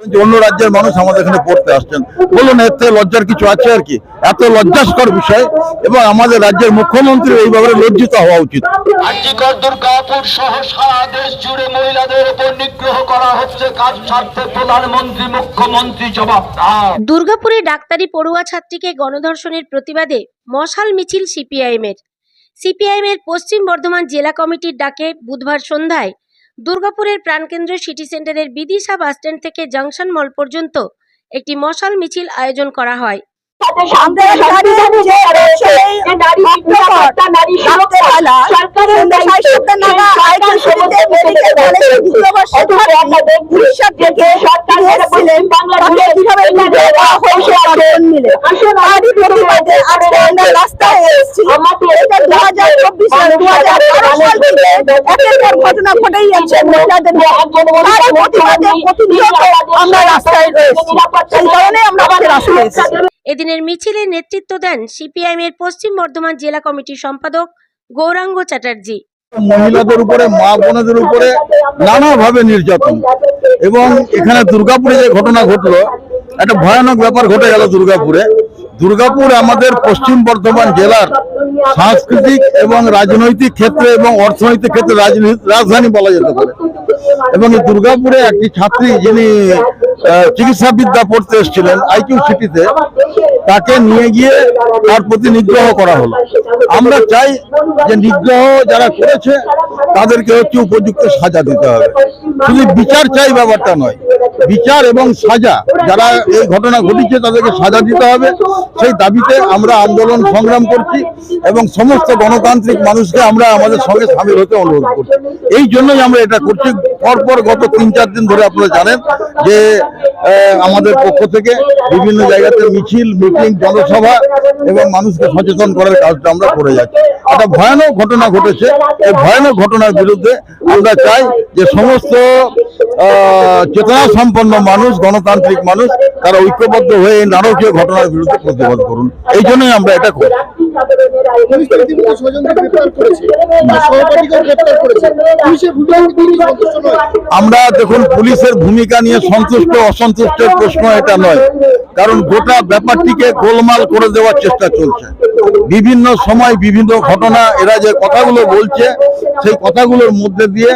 অন্য রাজ্যের মানুষ আমাদের এখানে পড়তে আসছেন। বলুন এর থেকে লজ্জার কিছু আছে আর কি? এত লজ্জাস্কর বিষয় এবং আমাদের রাজ্যের মুখ্যমন্ত্রী এই ব্যাপারে লজ্জিত হওয়া উচিত। দুর্গাপুর সহ সারা দেশ জুড়ে মহিলাদের উপর নিগ্রহ করা হচ্ছে কাজ স্বার্থে প্রধানমন্ত্রী মুখ্যমন্ত্রী জবাব দুর্গাপুরে ডাক্তারি পড়ুয়া ছাত্রীকে গণধর্ষণের প্রতিবাদে মশাল মিছিল সিপিআইএমের। সিপিআইএমের পশ্চিম বর্ধমান জেলা কমিটির ডাকে বুধবার সন্ধ্যায় দুর্গাপুরের প্রাণকেন্দ্র সিটি সেন্টারের বিদিশা বাসস্ট্যান্ড থেকে জংশন মল পর্যন্ত একটি মশাল মিছিল আয়োজন করা হয়। রাস্তায় এসেছি দু হাজার চব্বিশ সাল দু হাজার একের ঘটনা ঘটেই যাচ্ছে মহিলাদের। প্রতিবাদে প্রতিনিয়ত আমরা রাস্তায় রয়েছি। সেই কারণে আমরা রাস্তায় এসেছি এদিনের মিছিলে নেতৃত্ব দেন সিপিআইএম এর পশ্চিম বর্ধমান জেলা কমিটির সম্পাদক গৌরাঙ্গ চ্যাটার্জি। মহিলাদের উপরে মা বোনেদের উপরে নানাভাবে নির্যাতন। এবং এখানে দুর্গাপুরে যে ঘটনা ঘটলো একটা ভয়ানক ব্যাপার ঘটে গেল দুর্গাপুরে। দুর্গাপুর আমাদের পশ্চিম বর্ধমান জেলার সাংস্কৃতিক এবং রাজনৈতিক ক্ষেত্রে এবং অর্থনৈতিক ক্ষেত্রে রাজধানী বলা যেতে পারে। এবং এই দুর্গাপুরে একটি ছাত্রী যিনি আহ, চিকিৎসা বিদ্যা পড়তে এসেছিলেন আইকিউ সিটিতে তাকে নিয়ে গিয়ে তার প্রতি নিগ্রহ করা হলো। আমরা চাই যে নিগ্রহ যারা করেছে তাদেরকে হচ্ছে উপযুক্ত সাজা দিতে হবে। শুধু বিচার চাই ব্যাপারটা নয়, বিচার এবং সাজা, যারা এই ঘটনা ঘটিছে তাদেরকে সাজা দিতে হবে। সেই দাবিতে আমরা আন্দোলন সংগ্রাম করছি এবং সমস্ত গণতান্ত্রিক মানুষকে আমরা আমাদের সঙ্গে সামিল হতে অনুরোধ করছি। এই জন্যই আমরা এটা করছি। পরপর গত তিন চার দিন ধরে আপনারা জানেন যে আমাদের পক্ষ থেকে বিভিন্ন জায়গাতে মিছিল, মিটিং, জনসভা এবং মানুষকে সচেতন করার কাজটা আমরা করে যাচ্ছি। একটা ভয়ানক ঘটনা ঘটেছে। এই ভয়ানক ঘটনার বিরুদ্ধে আমরা চাই যে সমস্ত চেতনা সম্পন্ন মানুষ, গণতান্ত্রিক মানুষ, তারা ঐক্যবদ্ধ হয়ে নারকীয় ঘটনার বিরুদ্ধে প্রতিবাদ করুন। এই জন্যই আমরা এটা করি। আমরা দেখুন, পুলিশের ভূমিকা নিয়ে সন্তুষ্ট, অসন্তুষ্টের প্রশ্ন এটা নয়। কারণ গোটা ব্যাপারটিকে গোলমাল করে দেওয়ার চেষ্টা চলছে। বিভিন্ন সময় বিভিন্ন ঘটনা, এরা যে কথাগুলো বলছে, সেই কথাগুলোর মধ্যে দিয়ে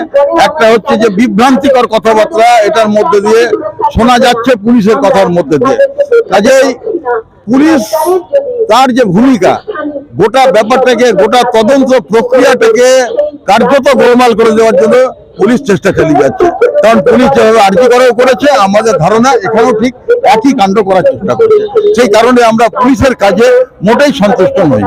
একটা হচ্ছে যে বিভ্রান্তিকর কথাবার্তা, এটার মধ্যে দিয়ে শোনা যাচ্ছে পুলিশের কথার মধ্যে দিয়ে। কাজেই পুলিশ তার যে ভূমিকা, গোটা ব্যাপারটাকে, গোটা তদন্ত প্রক্রিয়াটাকে কার্যত গোলমাল করে দেওয়ার জন্য পুলিশ চেষ্টা চালিয়ে যাচ্ছে। কারণ পুলিশ যেভাবে আর্জি করেও করেছে, আমাদের ধারণা এখানেও ঠিক একই কাণ্ড করার চেষ্টা করছে। সেই কারণে আমরা পুলিশের কাজে মোটেই সন্তুষ্ট নই।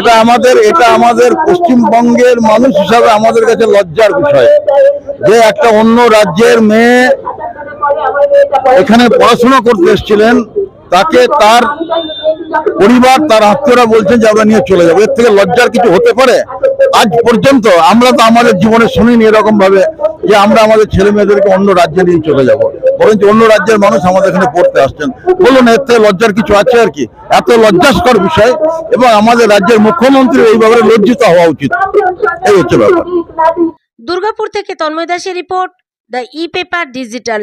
এটা আমাদের এটা আমাদের পশ্চিমবঙ্গের মানুষ হিসাবে আমাদের কাছে লজ্জার বিষয়। যে একটা অন্য রাজ্যের মেয়ে এখানে পড়াশোনা করতে এসেছিলেন তাকে তার পরিবার, তার আত্মীয়রা বলছেন যে আমরা নিয়ে চলে যাব। এর থেকে লজ্জার কিছু হতে পারে? আজ পর্যন্ত আমরা তো আমাদের জীবনে শুনিনি এরকম ভাবে যে আমরা আমাদের ছেলে মেয়েদেরকে অন্য রাজ্যে নিয়ে চলে যাব। বরঞ্চ অন্য রাজ্যের মানুষ আমাদের এখানে পড়তে আসছেন। বলুন, এর থেকে লজ্জার কিছু আছে আর কি? এত লজ্জাস্কর বিষয় এবং আমাদের রাজ্যের মুখ্যমন্ত্রী এই ব্যাপারে লজ্জিত হওয়া উচিত। এই হচ্ছে ব্যাপার। দুর্গাপুর থেকে তন্ময় দাসের report, the e paper digital.